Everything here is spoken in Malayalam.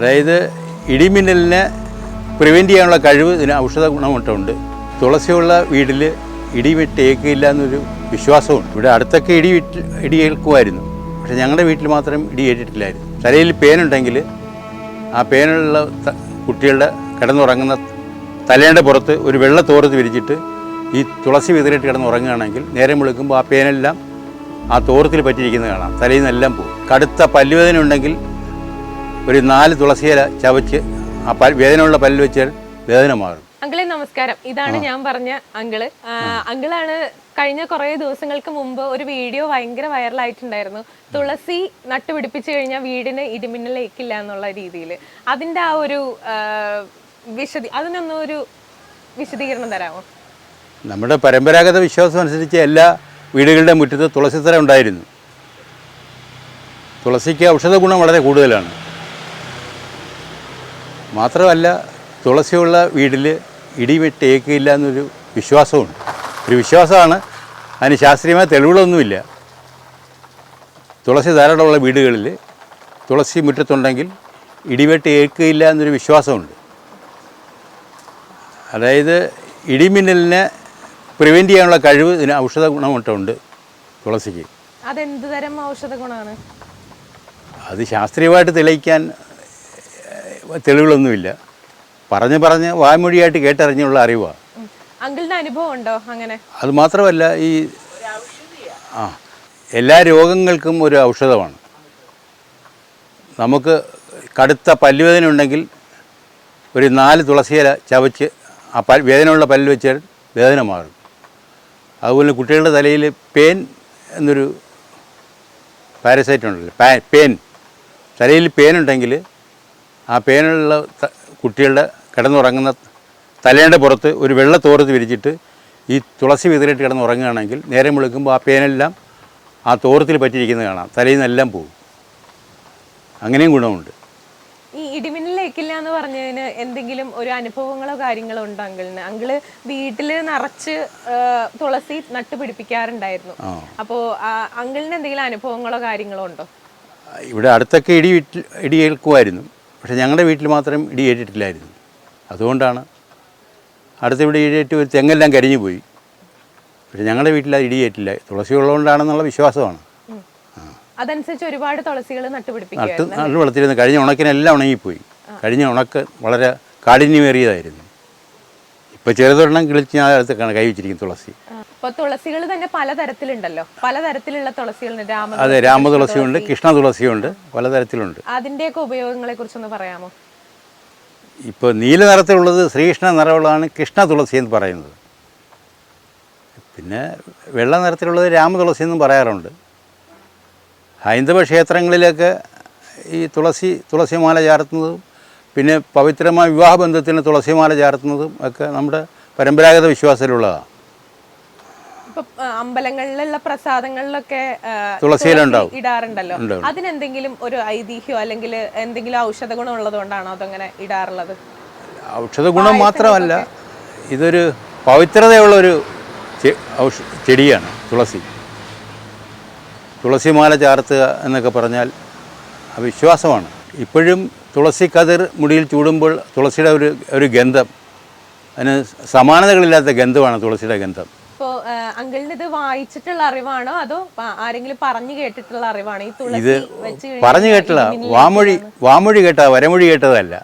അതായത് ഇടിമിന്നലിനെ പ്രിവെന്റ് ചെയ്യാനുള്ള കഴിവ് ഇതിന് ഔഷധ ഗുണമൊട്ടുണ്ട് തുളസിയുള്ള വീട്ടിൽ ഇടി വിട്ടേക്കില്ല എന്നൊരു വിശ്വാസമുണ്ട്. ഇവിടെ അടുത്തൊക്കെ ഇടി വിട്ട് ഇടി ഏൽക്കുമായിരുന്നു. പക്ഷെ ഞങ്ങളുടെ വീട്ടിൽ മാത്രം ഇടി ഏറ്റിട്ടില്ലായിരുന്നു. തലയിൽ പേനുണ്ടെങ്കിൽ ആ പേനുള്ള കുട്ടികളുടെ കിടന്നുറങ്ങുന്ന തലേന്റെ പുറത്ത് ഒരു വെള്ള തോർത്ത് വിരിച്ചിട്ട് ഈ തുളസി വിതറിയിട്ട് കിടന്നുറങ്ങുകയാണെങ്കിൽ നേരം വിളിക്കുമ്പോൾ ആ പേനെല്ലാം ആ തോർത്തിൽ പറ്റിയിരിക്കുന്നത് കാണാം. തലയിൽ നിന്നെല്ലാം പോകും. കടുത്ത പല്ലുവേദന ഉണ്ടെങ്കിൽ ഒരു നാല് തുളസിയില ചവച്ച് ആ പൽ വേദനയുള്ള പല്ല് വെച്ചാൽ വേദന മാറും. അങ്കിളെ നമസ്കാരം. ഇതാണ് ഞാൻ പറഞ്ഞ അങ്കിൾ. അങ്കിളാണ് കഴിഞ്ഞ കുറേ ദിവസങ്ങൾക്ക് മുമ്പ് ഒരു വീഡിയോ ഭയങ്കര വൈറലായിട്ടുണ്ടായിരുന്നു. തുളസി നട്ടുപിടിപ്പിച്ചു കഴിഞ്ഞാൽ വീടിന് ഇടിമിന്നലേക്കില്ല എന്നുള്ള രീതിയിൽ അതിന്റെ ആ ഒരു വിശദി അതിനൊന്നും ഒരു വിശദീകരണം തരാമോ? നമ്മുടെ പരമ്പരാഗത വിശ്വാസം അനുസരിച്ച് എല്ലാ വീടുകളുടെ മുറ്റത്ത് തുളസിത്തറ ഉണ്ടായിരുന്നു. തുളസിക്ക് ഔഷധ ഗുണം വളരെ കൂടുതലാണ്. മാത്രമല്ല തുളസിയുള്ള വീട്ടിൽ ഇടിവെട്ട് ഏക്കില്ല എന്നൊരു വിശ്വാസമുണ്ട്. ഒരു വിശ്വാസമാണ്. അതിന് ശാസ്ത്രീയമായ തെളിവുകളൊന്നുമില്ല. തുളസി ധാരാളമുള്ള വീടുകളിൽ തുളസി മുറ്റത്തുണ്ടെങ്കിൽ ഇടിവെട്ട് ഏൽക്കുകയില്ല എന്നൊരു വിശ്വാസമുണ്ട്. അതായത് ഇടിമിന്നലിനെ പ്രിവെന്റ് ചെയ്യാനുള്ള കഴിവ് ഇതിന് ഔഷധ ഗുണമുണ്ടുണ്ട് തുളസിക്ക്. അതെന്ത് തരം ഔഷധ ഗുണമാണ്? അത് ശാസ്ത്രീയമായിട്ട് തെളിയിക്കാൻ തെളിവുകളൊന്നുമില്ല. പറഞ്ഞ് പറഞ്ഞ് വായ്മൊഴിയായിട്ട് കേട്ടറിഞ്ഞുള്ള അറിവാണ് അനുഭവം ഉണ്ടോ അങ്ങനെ? അത് മാത്രമല്ല ഈ ആ എല്ലാ രോഗങ്ങൾക്കും ഒരു ഔഷധമാണ്. നമുക്ക് കടുത്ത പല്ലുവേദന ഉണ്ടെങ്കിൽ ഒരു നാല് തുളസിയില ചവച്ച് ആ പൽ വേദനയുള്ള പല്ല് വെച്ചാൽ വേദന മാറും. അതുപോലെ കുട്ടികളുടെ തലയിൽ പേൻ എന്നൊരു പാരസൈറ്റ് ഉണ്ടല്ലോ പാ പേൻ. തലയിൽ പേനുണ്ടെങ്കിൽ ആ പേനുള്ള കുട്ടികളുടെ കിടന്നുറങ്ങുന്ന തലേന്റെ പുറത്ത് ഒരു വെള്ള തോർത്ത് വിരിച്ചിട്ട് ഈ തുളസി വിതറിയിട്ട് കിടന്നുറങ്ങുകയാണെങ്കിൽ നേരം വിളിക്കുമ്പോൾ ആ പേനെല്ലാം ആ തോർത്തിൽ പറ്റിയിരിക്കുന്നത് കാണാം. തലയിൽ നിന്നെല്ലാം പോകും. അങ്ങനെയും ഗുണമുണ്ട്. ഈ ഇടിമിന്നലേക്കില്ല എന്ന് പറഞ്ഞതിന് എന്തെങ്കിലും ഒരു അനുഭവങ്ങളോ കാര്യങ്ങളോ ഉണ്ടോ അങ്കിളിന്? അങ്കിൾ വീട്ടിൽ നിറച്ച് തുളസി നട്ടുപിടിപ്പിക്കാറുണ്ടായിരുന്നു അപ്പോൾ അങ്കിളിന് എന്തെങ്കിലും അനുഭവങ്ങളോ കാര്യങ്ങളോ ഉണ്ടോ? ഇവിടെ അടുത്തൊക്കെ ഇടി വിട്ട് ഇടി ഏൽക്കുമായിരുന്നു പക്ഷെ ഞങ്ങളുടെ വീട്ടിൽ മാത്രം ഇടി ഏറ്റിട്ടില്ലായിരുന്നു. അതുകൊണ്ടാണ് അടുത്ത ഇവിടെ ഇടിയേറ്റ് ഒരു തെങ്ങെല്ലാം കരിഞ്ഞു പോയി. പക്ഷെ ഞങ്ങളുടെ വീട്ടിൽ അത് ഇടിയേറ്റില്ല തുളസി ഉള്ളതുകൊണ്ടാണെന്നുള്ള വിശ്വാസമാണ്. അതനുസരിച്ച് ഒരുപാട് തുളസികൾ നട്ട് നട്ടു നട്ട് വളർത്തിരുന്നു കഴിഞ്ഞ ഉണക്കിനെല്ലാം ഉണങ്ങിപ്പോയി. കഴിഞ്ഞ ഉണക്ക് വളരെ കാഠിന്യമേറിയതായിരുന്നു. ഇപ്പോൾ ചെറുതൊരെണ്ണം കിളിച്ച് ഞാൻ അടുത്തൊക്കെയാണ് കൈ വെച്ചിരിക്കും തുളസി. അപ്പൊ തുളസികൾ തന്നെ പലതരത്തിലുണ്ടല്ലോ. പലതരത്തിലുള്ള രാമ അതെ രാമതുളസിയുണ്ട് കൃഷ്ണ തുളസിയുണ്ട് പലതരത്തിലുണ്ട്. അതിന്റെയൊക്കെ ഉപയോഗങ്ങളെ കുറിച്ചൊന്ന് പറയാമോ? ഇപ്പോൾ നീല നിറത്തിലുള്ളത് ശ്രീകൃഷ്ണ നിറമുള്ളതാണ് കൃഷ്ണ തുളസി എന്ന് പറയുന്നത്. പിന്നെ വെള്ള നിറത്തിലുള്ളത് രാമതുളസി എന്നും പറയാറുണ്ട്. ഹൈന്ദവ ക്ഷേത്രങ്ങളിലൊക്കെ ഈ തുളസി തുളസിമാല ചാർത്തുന്നതും പിന്നെ പവിത്രമായ വിവാഹബന്ധത്തിന് തുളസിമാല ചാർത്തുന്നതും ഒക്കെ നമ്മുടെ പരമ്പരാഗത വിശ്വാസത്തിലുള്ളതാണ്. അമ്പലങ്ങളിലുള്ള പ്രസാദങ്ങളിലൊക്കെ തുളസിയിലുണ്ടാവും. തുളസി ഇടാറുണ്ടല്ലോ. അതിനെന്തെങ്കിലും ഒരു ഐതിഹ്യോ അല്ലെങ്കിൽ എന്തെങ്കിലും ഔഷധ ഗുണം ഉള്ളതുകൊണ്ടാണോ അതങ്ങനെ ഇടാറുള്ളത്? ഔഷധ ഗുണം മാത്രമല്ല ഇതൊരു പവിത്രതയുള്ള ഒരു ചെടിയാണ് തുളസി. തുളസിമാല ചാർത്തുക എന്നൊക്കെ പറഞ്ഞാൽ വിശ്വാസമാണ് ഇപ്പോഴും തുളസി കതിർ മുടിയിൽ ചൂടുമ്പോൾ തുളസിയുടെ ഒരു ഒരു ഗന്ധം. അതിന് സമാനതകളില്ലാത്ത ഗന്ധമാണ് തുളസിയുടെ ഗന്ധം. ഇപ്പോ അങ്കിളിന് ഇത് വായിച്ചിട്ടുള്ള അറിവാണോ? അതോ ആരെങ്കിലും പറഞ്ഞു കേട്ടിട്ടുള്ള അറിവാണോ? ഈ ഇത് തുളസി വെച്ച് കഴിഞ്ഞാൽ പറഞ്ഞു കേട്ടില്ല. വാമൊഴി വാമൊഴി കേട്ടാ വരമൊഴി കേട്ടതല്ല.